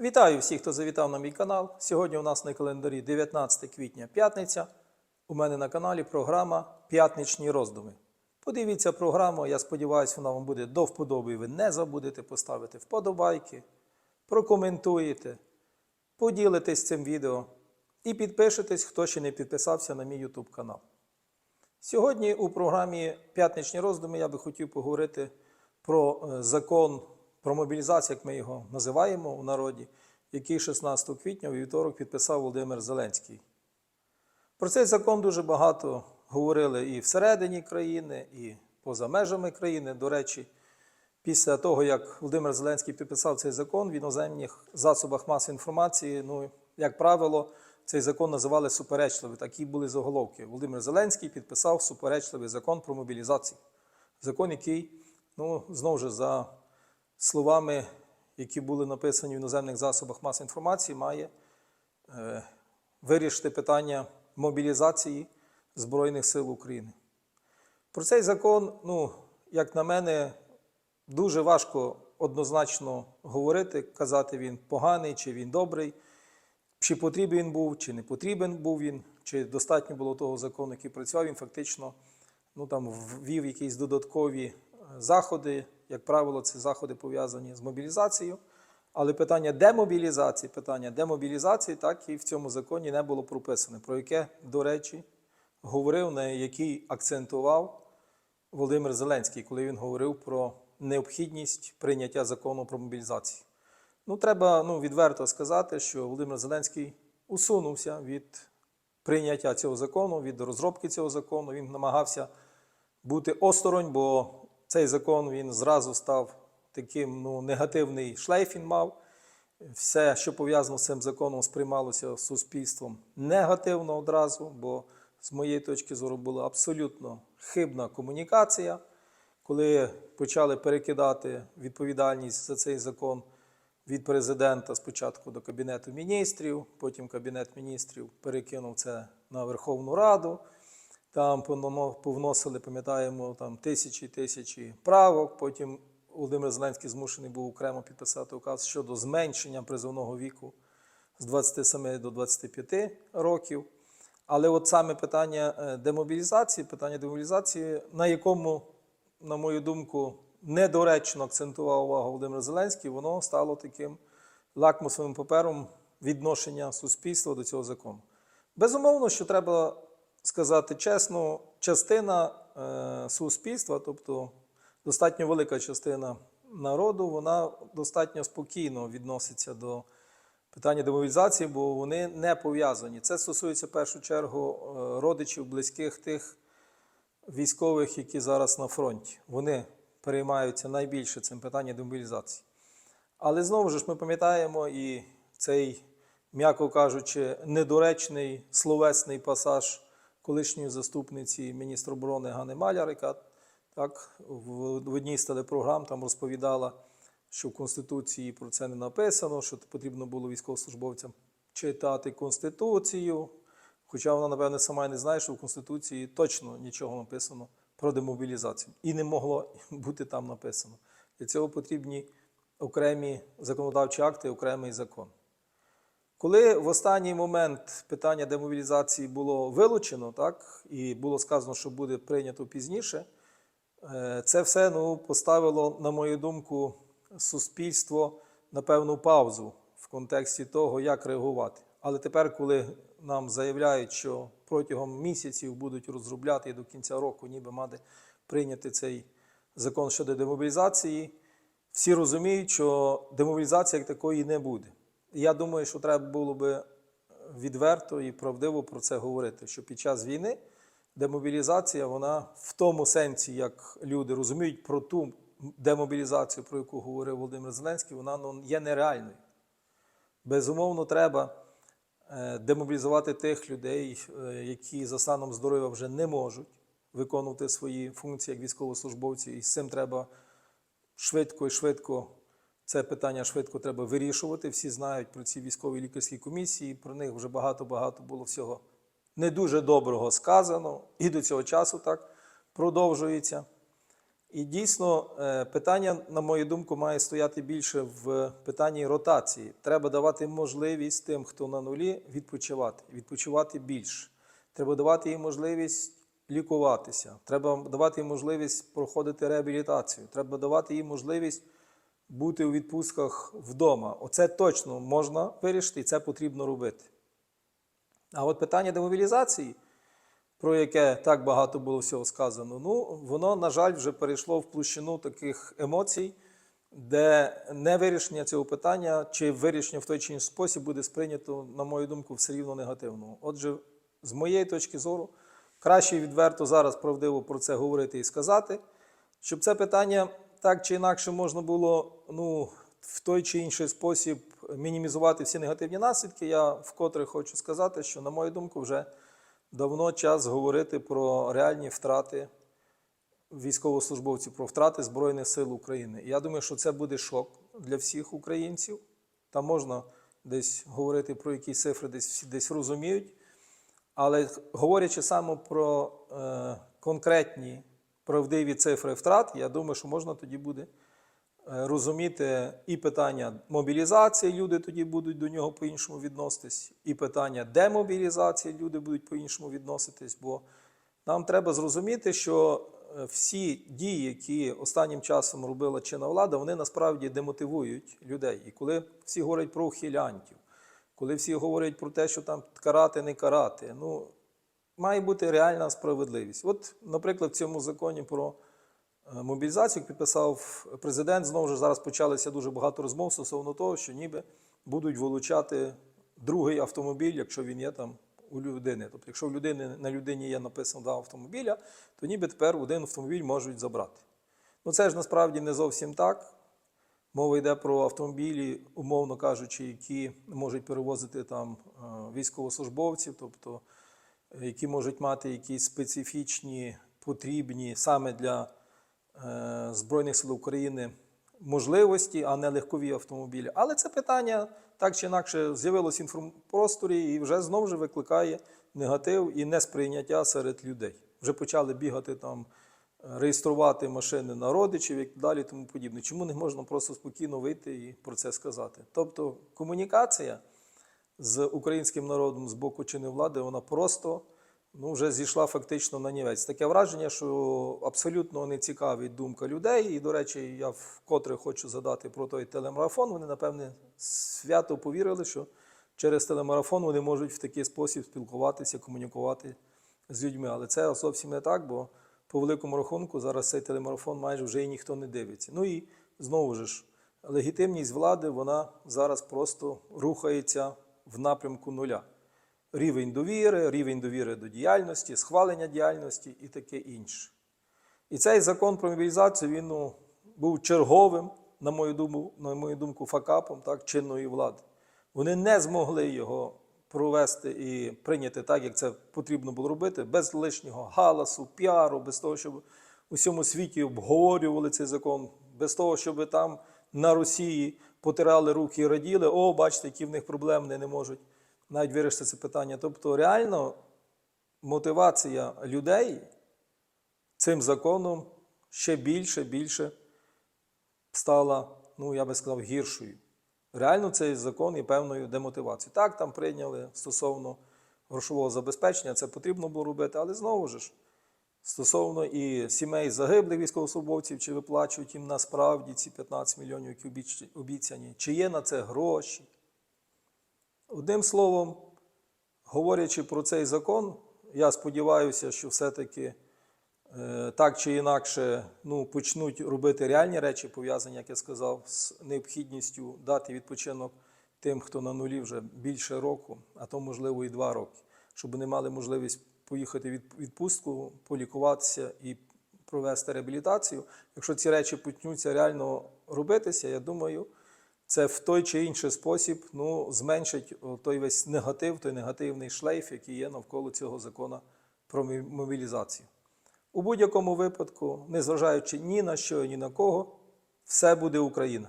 Вітаю всіх, хто завітав на мій канал. Сьогодні у нас на календарі 19 квітня п'ятниця. У мене на каналі програма П'ятничні роздуми. Подивіться програму, я сподіваюся, вона вам буде до вподоби. Ви не забудете поставити вподобайки, прокоментуєте, поділитесь цим відео і підпишитесь, хто ще не підписався на мій YouTube канал. Сьогодні у програмі П'ятничні роздуми я би хотів поговорити про е, закон про мобілізацію, як ми його називаємо у народі, який 16 квітня у вівторок підписав Володимир Зеленський. Про цей закон дуже багато говорили і всередині країни, і поза межами країни. До речі, після того, як Володимир Зеленський підписав цей закон в іноземних засобах масової інформації, ну, як правило, цей закон називали суперечливий. Такі були заголовки. Володимир Зеленський підписав суперечливий закон про мобілізацію. Закон, який, ну, знову ж за словами, які були написані в іноземних засобах масової інформації, має е, вирішити питання мобілізації Збройних сил України. Про цей закон, ну, як на мене, дуже важко однозначно говорити, казати, він поганий чи він добрий, чи потрібен він був, чи не потрібен був він, чи достатньо було того закону, який працював, він фактично ну, там, ввів якісь додаткові е, заходи. Як правило, це заходи пов'язані з мобілізацією. Але питання демобілізації, питання демобілізації так і в цьому законі не було прописане, про яке, до речі, говорив, на який акцентував Володимир Зеленський, коли він говорив про необхідність прийняття закону про мобілізацію. Ну, треба ну, відверто сказати, що Володимир Зеленський усунувся від прийняття цього закону, від розробки цього закону. Він намагався бути осторонь, бо цей закон він зразу став таким ну, негативний шлейф він мав. Все, що пов'язано з цим законом, сприймалося суспільством негативно одразу, бо з моєї точки зору була абсолютно хибна комунікація. Коли почали перекидати відповідальність за цей закон від президента спочатку до Кабінету міністрів, потім Кабінет міністрів перекинув це на Верховну Раду. Там повносили, пам'ятаємо, там тисячі тисячі правок. Потім Володимир Зеленський змушений був окремо підписати указ щодо зменшення призовного віку з 27 до 25 років. Але от саме питання е, демобілізації, питання демобілізації, на якому, на мою думку, недоречно акцентував увагу Володимир Зеленський, воно стало таким лакмусовим папером відношення суспільства до цього закону. Безумовно, що треба сказати чесно, частина е, суспільства, тобто достатньо велика частина народу, вона достатньо спокійно відноситься до питання демобілізації, бо вони не пов'язані. Це стосується в першу чергу е, родичів, близьких тих військових, які зараз на фронті. Вони переймаються найбільше цим питанням демобілізації. Але знову ж ми пам'ятаємо і цей, м'яко кажучи, недоречний словесний пасаж колишньої заступниці міністра оборони Гани Маляр, яка так, в, одній з телепрограм там розповідала, що в Конституції про це не написано, що потрібно було військовослужбовцям читати Конституцію. Хоча вона, напевне, сама й не знає, що в Конституції точно нічого написано про демобілізацію. І не могло бути там написано. Для цього потрібні окремі законодавчі акти, окремий закон. Коли в останній момент питання демобілізації було вилучено, так, і було сказано, що буде прийнято пізніше, е, це все ну, поставило, на мою думку, суспільство на певну паузу в контексті того, як реагувати. Але тепер, коли нам заявляють, що протягом місяців будуть розробляти і до кінця року, ніби мати прийняти цей закон щодо демобілізації, всі розуміють, що демобілізації як такої не буде. Я думаю, що треба було би відверто і правдиво про це говорити, що під час війни демобілізація, вона в тому сенсі, як люди розуміють про ту демобілізацію, про яку говорив Володимир Зеленський, вона ну, є нереальною. Безумовно, треба е, демобілізувати тих людей, е, які за станом здоров'я вже не можуть виконувати свої функції як військовослужбовці, і з цим треба швидко і швидко це питання швидко треба вирішувати. Всі знають про ці військові лікарські комісії. Про них вже багато-багато було всього не дуже доброго сказано, і до цього часу так продовжується. І дійсно, е, питання, на мою думку, має стояти більше в питанні ротації. Треба давати можливість тим, хто на нулі, відпочивати, відпочивати більше. Треба давати їм можливість лікуватися. Треба давати їм можливість проходити реабілітацію. Треба давати їм можливість бути у відпустках вдома. Оце точно можна вирішити і це потрібно робити. А от питання демобілізації, про яке так багато було всього сказано, ну, воно, на жаль, вже перейшло в площину таких емоцій, де не вирішення цього питання чи вирішення в той чи інший спосіб буде сприйнято, на мою думку, все рівно негативно. Отже, з моєї точки зору, краще відверто зараз правдиво про це говорити і сказати, щоб це питання так чи інакше можна було ну, в той чи інший спосіб мінімізувати всі негативні наслідки. Я вкотре хочу сказати, що, на мою думку, вже давно час говорити про реальні втрати військовослужбовців, про втрати Збройних сил України. І я думаю, що це буде шок для всіх українців. Там можна десь говорити про якісь цифри, десь всі десь розуміють. Але говорячи саме про е, конкретні правдиві цифри втрат, я думаю, що можна тоді буде е, розуміти і питання мобілізації, люди тоді будуть до нього по-іншому відноситись, і питання демобілізації, люди будуть по-іншому відноситись. Бо нам треба зрозуміти, що е, всі дії, які останнім часом робила чинна влада, вони насправді демотивують людей. І коли всі говорять про ухилянтів, коли всі говорять про те, що там карати, не карати, ну має бути реальна справедливість. От, наприклад, в цьому законі про е, мобілізацію, підписав президент, знову ж зараз почалося дуже багато розмов стосовно того, що ніби будуть вилучати другий автомобіль, якщо він є там у людини. Тобто, якщо в людини на людині є написано два автомобіля, то ніби тепер один автомобіль можуть забрати. Ну це ж насправді не зовсім так. Мова йде про автомобілі, умовно кажучи, які можуть перевозити там е, військовослужбовців, тобто які можуть мати якісь специфічні, потрібні саме для е, Збройних сил України можливості, а не легкові автомобілі. Але це питання так чи інакше з'явилось в інформпросторі і вже знову ж викликає негатив і несприйняття серед людей. Вже почали бігати там реєструвати машини на родичів і далі, тому подібне. Чому не можна просто спокійно вийти і про це сказати? Тобто комунікація з українським народом з боку чинної влади, вона просто ну, вже зійшла фактично на нівець. Таке враження, що абсолютно не цікавить думка людей. І, до речі, я вкотре хочу задати про той телемарафон. Вони, напевне, свято повірили, що через телемарафон вони можуть в такий спосіб спілкуватися, комунікувати з людьми. Але це зовсім не так, бо по великому рахунку зараз цей телемарафон майже вже і ніхто не дивиться. Ну і знову ж, легітимність влади вона зараз просто рухається в напрямку нуля. Рівень довіри, рівень довіри до діяльності, схвалення діяльності і таке інше. І цей закон про мобілізацію він ну, був черговим, на мою думку, на мою думку, факапом так, чинної влади. Вони не змогли його провести і прийняти так, як це потрібно було робити, без лишнього галасу, піару, без того, щоб у всьому світі обговорювали цей закон, без того, щоб там на Росії потирали руки і раділи, о, бачите, які в них проблеми вони не можуть навіть вирішити це питання. Тобто, реально мотивація людей цим законом ще більше, більше стала, ну я би сказав, гіршою. Реально цей закон є певною демотивацією. Так, там прийняли стосовно грошового забезпечення, це потрібно було робити, але знову ж стосовно і сімей загиблих військовослужбовців, чи виплачують їм насправді ці 15 мільйонів, які обіцяні, чи є на це гроші. Одним словом, говорячи про цей закон, я сподіваюся, що все-таки е, так чи інакше ну, почнуть робити реальні речі, пов'язані, як я сказав, з необхідністю дати відпочинок тим, хто на нулі вже більше року, а то, можливо, і два роки, щоб вони мали можливість поїхати від відпустку, полікуватися і провести реабілітацію. Якщо ці речі почнуться реально робитися, я думаю, це в той чи інший спосіб ну, зменшить той весь негатив, той негативний шлейф, який є навколо цього закону про мобілізацію. У будь-якому випадку, незважаючи ні на що, ні на кого, все буде Україна.